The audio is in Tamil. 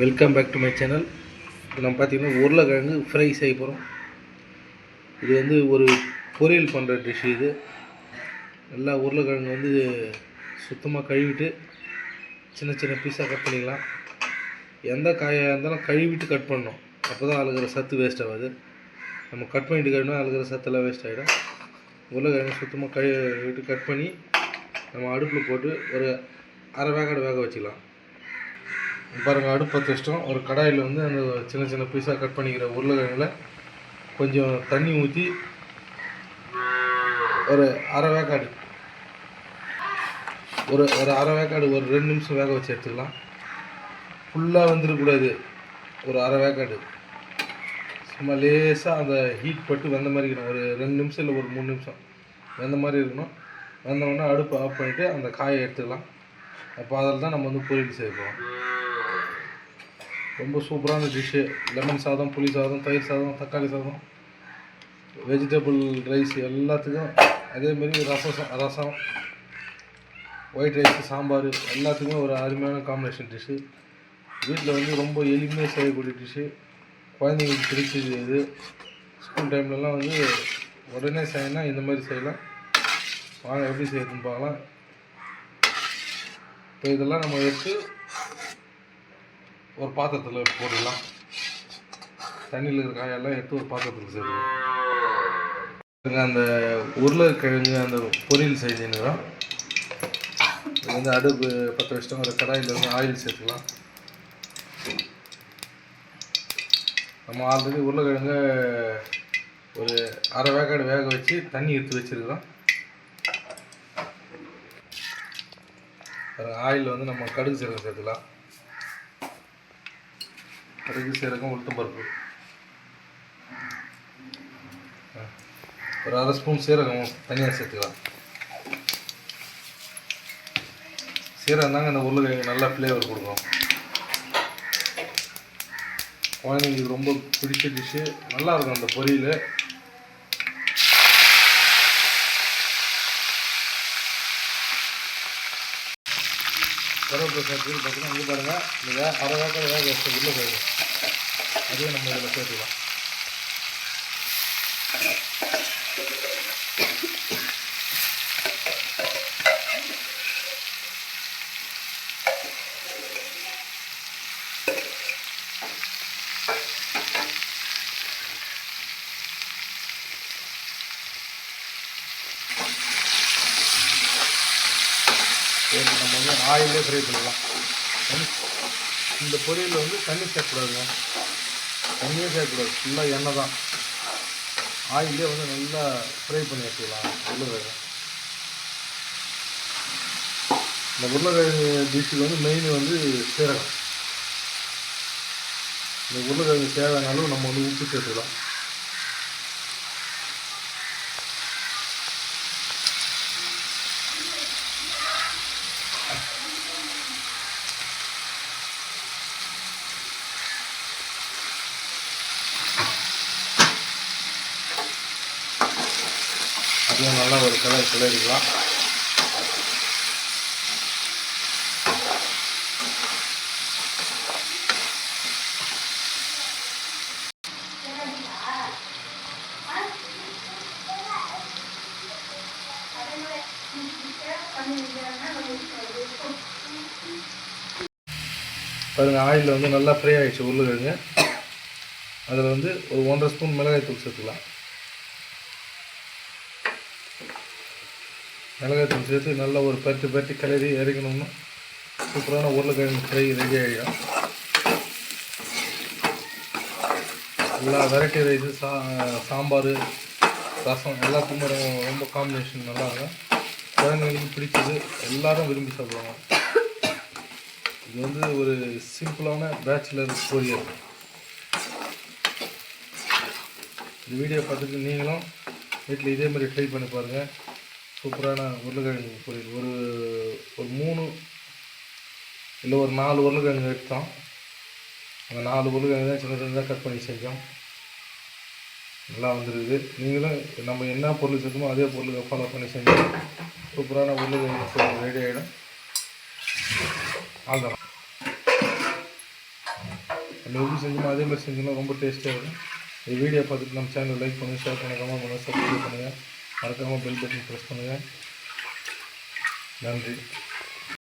Welcome back to my channel இப்போ நம்ம பார்த்தீங்கன்னா உருளைக்கிழங்கு ஃப்ரை செய்ய போகிறோம் இது வந்து ஒரு பொரியல் பண்ணுற டிஷ் இது. நல்லா உருளைக்கிழங்கு வந்து சுத்தமாக கழுவிட்டு சின்ன சின்ன பீஸாக கட் பண்ணிக்கலாம். எந்த காயாக இருந்தாலும் கழுவிட்டு கட் பண்ணணும். அப்போ தான் அழுகிற சத்து வேஸ்ட் ஆகாது. நம்ம கட் பண்ணிட்டு கழுவினா அழுகிற சத்தெல்லாம் வேஸ்ட் ஆகிடும் உருளைக்கிழங்கு சுத்தமாக கழுவிட்டு கட் பண்ணி நம்ம அடுப்பில் போட்டு ஒரு அரை வேக்காடு வேக வச்சுக்கலாம். பாருங்கள் அடுப்பு பற்ற வச்சிட்டோம். ஒரு கடாயில் வந்து அந்த சின்ன சின்ன பீஸாக கட் பண்ணிக்கிற உருளைக்கிழங்கில் கொஞ்சம் தண்ணி ஊற்றி ஒரு அரை வேக்காடு. ஒரு ஒரு அரை வேக்காடு ஒரு ரெண்டு நிமிஷம் வேக வச்சு எடுத்துக்கலாம். ஃபுல்லாக வந்துடக்கூடாது ஒரு அரை வேக்காடு. சும்மா லேசாக அந்த ஹீட் பட்டு வெந்த மாதிரி இருக்கணும். ஒரு ரெண்டு நிமிஷம் இல்லை ஒரு மூணு நிமிஷம். வெந்த மாதிரி இருக்கணும். வெந்தவுடனே அடுப்பு ஆஃப் பண்ணிவிட்டு அந்த காயை எடுத்துக்கலாம். அப்போ அதில் தான் நம்ம வந்து பொரியல் சேர்ப்போம் ரொம்ப சூப்பரான டிஷ்ஷு லெமன் சாதம் புளி சாதம் தயிர் சாதம் தக்காளி சாதம் வெஜிடபிள் ரைஸ் எல்லாத்துக்கும் அதேமாரி ரசம் ரசம் ஒயிட் ரைஸ் சாம்பார் எல்லாத்துக்குமே ஒரு அருமையான காம்பினேஷன் டிஷ்ஷு வீட்டில் வந்து ரொம்ப எளிமையாக செய்யக்கூடிய டிஷ்ஷு குழந்தைங்களுக்கு பிடிச்சது இது ஸ்கூல் டைம்லலாம் வந்து உடனே செய்யணும் இந்த மாதிரி செய்யலாம். வாங்க எப்படி செய்யறதுன்னு பார்க்கலாம். இப்போ இதெல்லாம் நம்ம எடுத்து ஒரு பாத்திரத்தில் போட்டுடலாம். தண்ணியில் இருக்கிற காயெல்லாம் எடுத்து ஒரு பாத்திரத்தில் சேர்த்துக்கலாம் அந்த உருளைக்கிழங்கு அந்த பொரியல் செஞ்சுன்னுக்கிறோம் இது வந்து அடுப்பு பற்ற வச்சிட்டோம். ஒரு கடாயில் வந்து ஆயில் சேர்த்துக்கலாம். நம்ம ஆல்ரெடி உருளைக்கிழங்க ஒரு அரை வேக்காடு வேக வச்சு தண்ணி எடுத்து வச்சுருக்கிறோம். ஆயில் வந்து நம்ம கடுகு சீரகம் சேர்த்துக்கலாம். கடுகு சீரகம் உளுத்தம் பருப்பு. ஆ. ஒரு அரை ஸ்பூன் சீரகம் தனியாக சேர்த்துக்கலாம். சீரகம் தாங்க இந்த உருளைக்கிழங்கு நல்லா ஃப்ளேவர் கொடுக்கும். குழந்தைங்களுக்கு ரொம்ப பிடிச்ச டிஷ்ஷு நல்லாயிருக்கும் அந்த பொரியல். கருவேப்பிலை சேர்த்து பார்த்தீங்கன்னா இங்கே பாருங்கள் இந்த வே அரை வேக்காடு வேக வச்ச உருளைக்கிழங்கு அதையும் நம்ம இதில் சேர்த்துக்கலாம். சேர்த்து நம்ம வந்து ஆயிலே ஃப்ரை பண்ணலாம். இந்த பொரியலில் வந்து தண்ணி சேர்க்கக்கூடாதுங்க. தண்ணியே சேர்க்கக்கூடாது. ஃபுல்லாக எண்ணெய் தான். ஆயிலே வந்து நல்லா ஃப்ரை பண்ணி வச்சுக்கலாம். உருளைக்கிழங்கு. இந்த உருளைக்கிழங்கு டிஷ்ஷில் வந்து மெயின் வந்து சீரகம். இந்த உருளைக்கிழங்கு தேவையான அளவு நம்ம வந்து உப்பு சேர்த்துக்கலாம். அதையும் நல்லா ஒரு கலர் கிளறிக்கலாம் பாருங்கள் ஆயிலில் வந்து நல்லா ஃப்ரை ஆகிடுச்சு உருளைக்கிழங்கு. அதில் வந்து ஒரு ஒன்றரை ஸ்பூன் மிளகாய் தூள் சேர்த்துக்கலாம். மிளகாய்த்தூள் சேர்த்து நல்லா ஒரு பருத்தி பருத்தி கிளறி இறக்கணும்னா சூப்பரான உருளைக்கிழங்கு ஃப்ரை ரெடி ஆகிடும் எல்லா வெரைட்டி ரைஸு சா சாம்பார் ரசம் எல்லாத்துக்குமே ரொம்ப ரொம்ப காம்பினேஷன் நல்லாயிருக்கும் குழந்தைங்களுக்கு பிடிச்சது எல்லோரும் விரும்பி சாப்பிடுவாங்க. இது வந்து ஒரு சிம்பிளான பேச்சுலர் பொரியல் இந்த வீடியோ பார்த்துட்டு நீங்களும் வீட்டில் இதே மாதிரி ட்ரை பண்ணி பாருங்கள் சூப்பரான உருளைக்கிழங்கு பொரியல். ஒரு ஒரு மூணு இல்லை ஒரு நாலு உருளைக்கிழங்கு எடுத்தோம். அந்த நாலு உருளைக்கிழங்கு தான் சின்ன சின்னதாக கட் பண்ணி செஞ்சோம் நல்லா வந்துருக்குது. நீங்களும் நம்ம என்ன பொருள் செஞ்சோமோ அதே பொருளுக்கு ஃபாலோ பண்ணி செஞ்சோம் சூப்பரான உருளைக்கிழங்கு ரெடி ஆகிடும் அவ்வளோதான் நம்ம எப்படி செஞ்சோமோ அதே மாதிரி செஞ்சோம்னா ரொம்ப டேஸ்ட்டாக இருக்கும். இந்த வீடியோ பார்த்துட்டு நம்ம சேனல் லைக் பண்ணுங்கள் ஷேர் பண்ணுங்கள் கமெண்ட் பண்ணுங்கள் சப்ஸ்கிரைப் பண்ணுங்கள் मरकर बिल बटन प्रेस पड़ेंगे नंबर